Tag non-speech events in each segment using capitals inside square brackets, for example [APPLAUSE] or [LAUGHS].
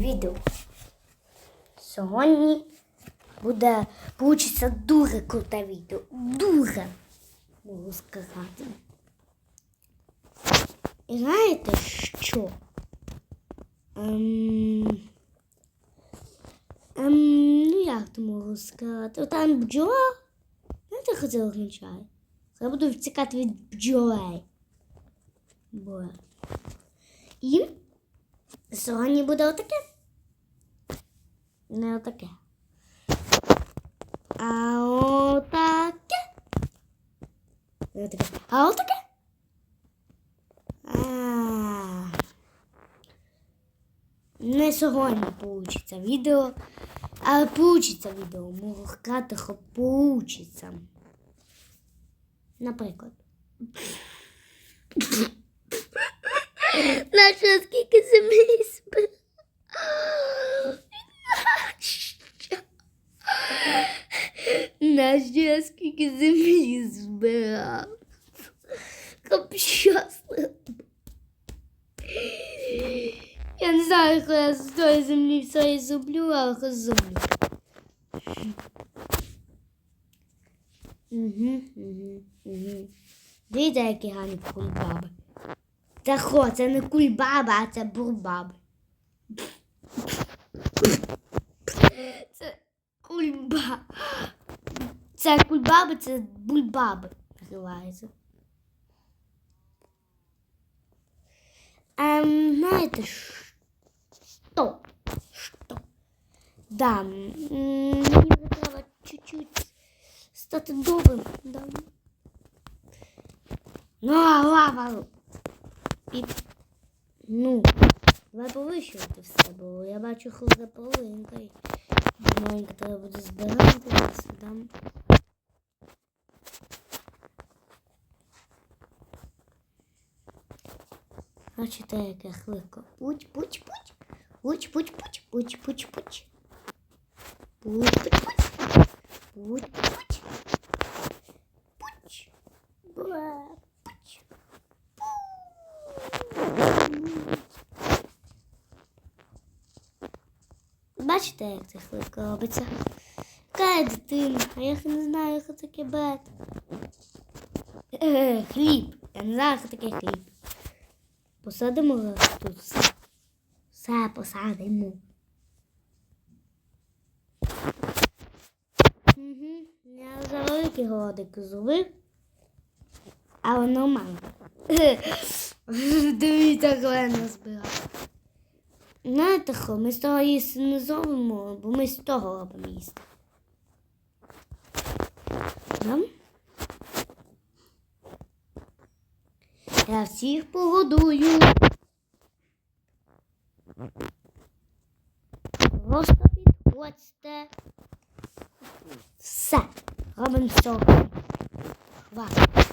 відео. Сьогодні буде получиться дуже круте відео. Дуже можу сказати. І знаєте що? Ем, ем, ну як то можу сказати? Там бджола. Знаєте, що це означає? Я буду втікати від бджолей. Бо. І сьогодні буде отаке. Не отаке. А отаке. Не отаке. А отаке. А. Не сьогодні получиться відео, але получиться відео. Сказати, що получиться. Наприклад. Нащо скільки землі збирав? Нащо скільки землі збирав? Щоб щасливо. Я не знаю, коли я з тої землі все і зроблю, але зроблю. Угу, угу, угу. Дивіться, які гарні кульбаби. Це хо, це не кульбаба, а це бурбаби. Це кульба. Це кульбаби, це бульбаби називається. Ем, знаєте, що? Що? Да, мені треба чуть-чуть стати добрим. Да. Ну, а лава. І, ну, давай повищувати все, бо я бачу, що за половинкою. Маленька треба буде збирати сюди. Бачите, як я хлипко. Путь, путь. Путь, путь, путь, путь, путь, путь. Путь, путь, путь. Путь, путь, путь. Путь. Бачите, як це хлипко робиться? Яка дитина, а я не знаю, що таке бет. Хліб. Я не знаю, що таке хліб. Посадимо тут все. Посадимо. Угу. Я вже великий голодик зробив. Але нормально. Дивіться, коли я назбирав. Знаєте що, ми з того їсти не зробимо, бо ми з того робимо їсти. Да? Я всіх погодую. Просто підходьте. Все. Робимо цього. Хватить.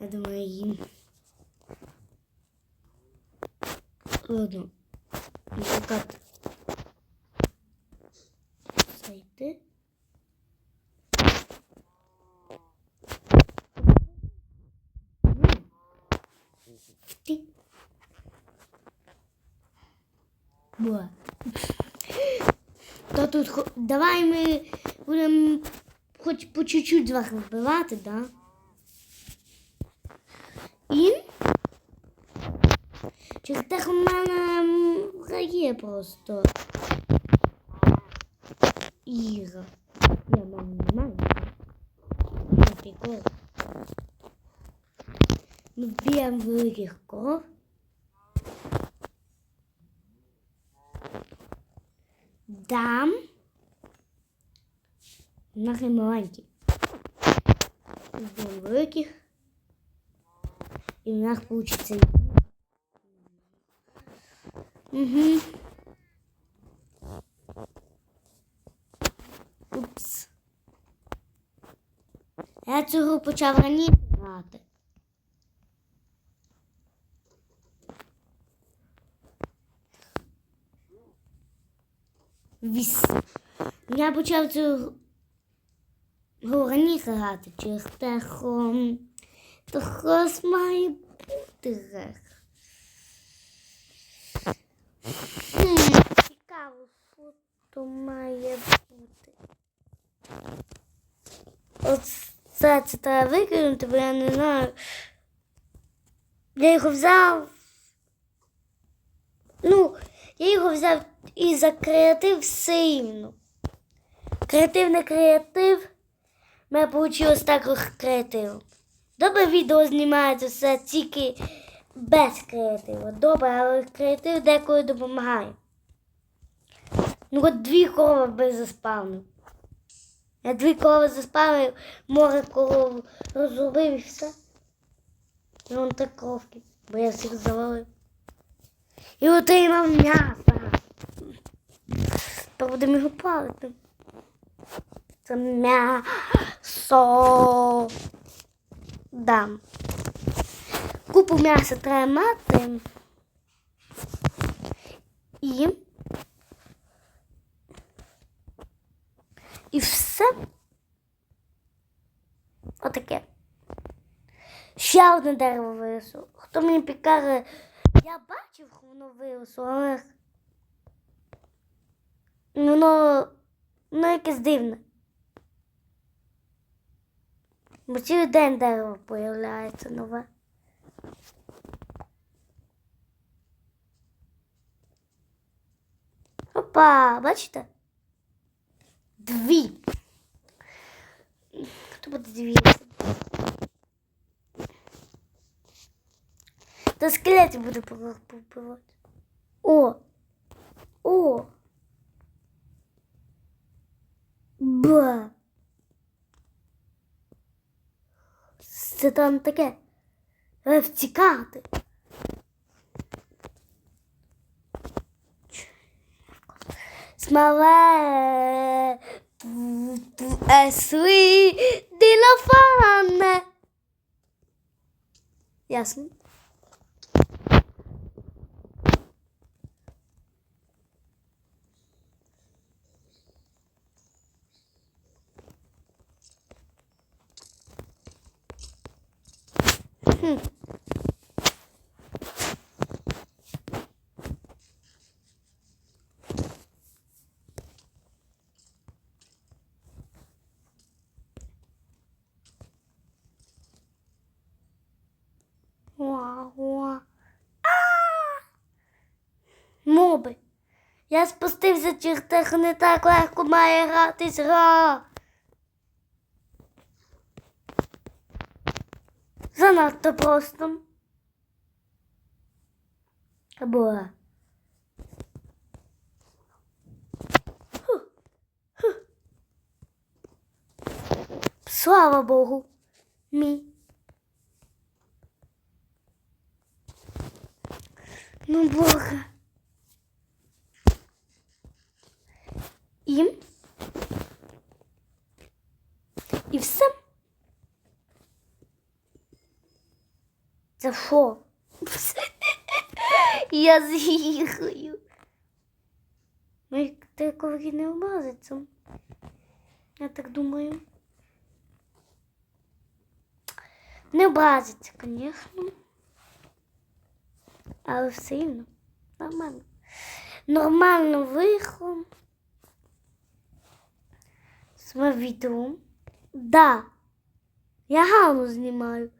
Я думаю, їм. Ладно. Шукати. Зайти. Ти. Була. То тут давай ми будемо хоч по чуть-чуть з вас вбивати, да? І через те, що в мене м, грає просто Іра. Я маму немає. На прикол. Ми вб'ємо великих коров. Дам. Нахай маленькі. Вб'ємо великих. І в нас получится. Угу. Упс. Я цього почав раніше грати. Віс. Я почав цього раніше грати через те, що то хтось має бути грех. Хм. то має бути. Оце це треба викинути, бо я не знаю. Я його взяв. Ну, я його взяв і за креатив сильно. Креатив не креатив. У мене вийшло так креативом. Добре відео знімається все тільки без креативу. Добре, але креатив деколи допомагає. Ну от дві корови би заспавнив. Я дві корови заспавнив, море коров розробив і все. І вон так коровки, бо я всіх завалив. І отримав м'ясо. То будемо його палити. Це м'ясо. Дам. Купу м'яса треба мати. І. І все. Отаке. Ще одне дерево виросло. Хто мені підкаже, я бачив, що воно виросло, але воно, воно якесь дивне. Бо цілий день дерево появляється нове. Опа, бачите? Дві. Хто буде дві? Та скелеті буде побивати. О! О! Ба! Це там таке. öfçi kaldı. Smava Esui de la fame. Yasmin. Hmm. Я спустився тих не так легко має гратись гра. Занадто просто. Або. Слава Богу. Мій. Ну, Бога. І. І все. Це що? [LAUGHS] Я з'їхаю. Ну, ти ковки не облазиться. Я так думаю. Не облазиться, звісно. Але все рівно. Нормально. Нормально вийшло. Своє відео. Да. Я гарно знімаю.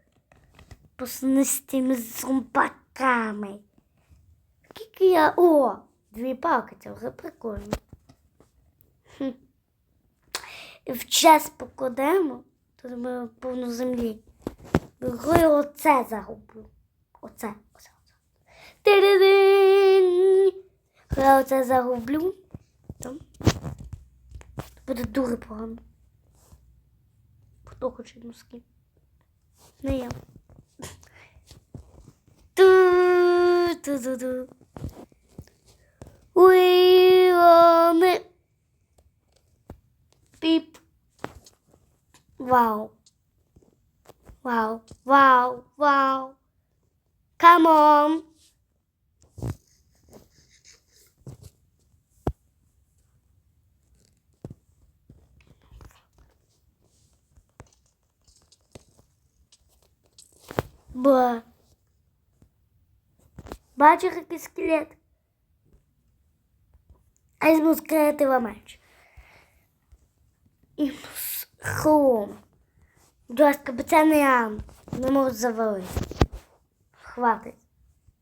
Просто з тими зомбаками. Скільки я. О! Дві палки, це вже прикольно. І в час покладемо, то ми повну землі. Я оце загублю. Оце, оце, оце. Ти-ди-дин! Я оце загублю, то буде дуже погано. Хто хоче носки? Не я. Ту-ту-ту-ту. We want it. Beep. Wow. Wow. Wow. Wow. Come on. Ба. Бачиш, який скелет? А візьму з креатива меч. І с- хром. Будь ласка, бо це не я. Не можу завалити. Хватить.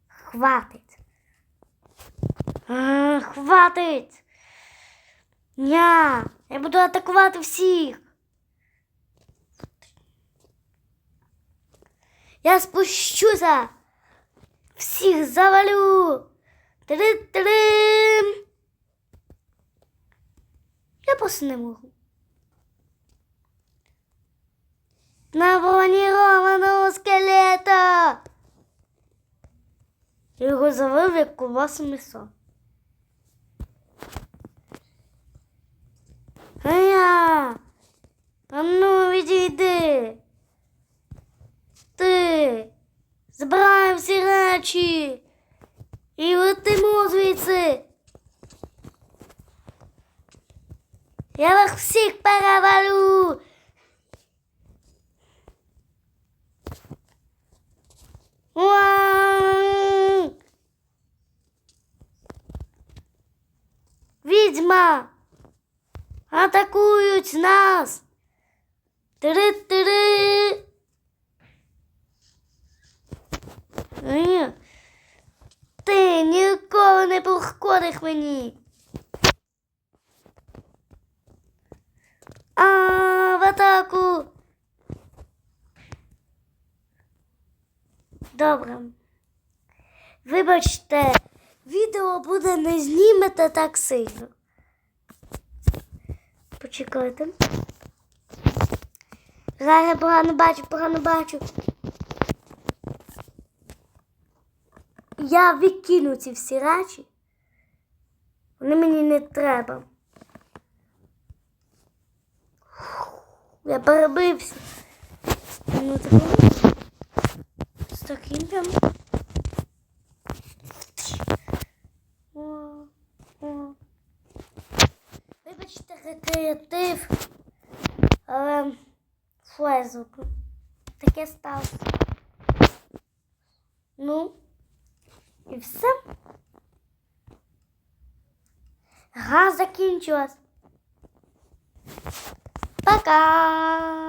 Хватить. А, хватить. Ня, я буду атакувати всіх. Я спущуся. Всіх завалю. Три-трим. Я просто не можу. На бронірованого скелета. Я Його завив як ковбасу м'ясо. Ая! А ну відійди. Ти. Збираємо всі речі. І летимо звідси. Я вас всіх перевалю. Уа! Відьма! Атакують нас! Три-три! Ти ніколи не проходиш мені. А, в атаку. Добре. Вибачте, відео буде не знімете так сильно. Почекайте. Зараз погано бачу, погано бачу. Я викину ці всі речі. Вони мені не треба. Я перебився. Ну, було. З таким о. Вибачте, креатив. Але флезок. Таке сталося. Ну. І все. Гра закінчилась. Пока!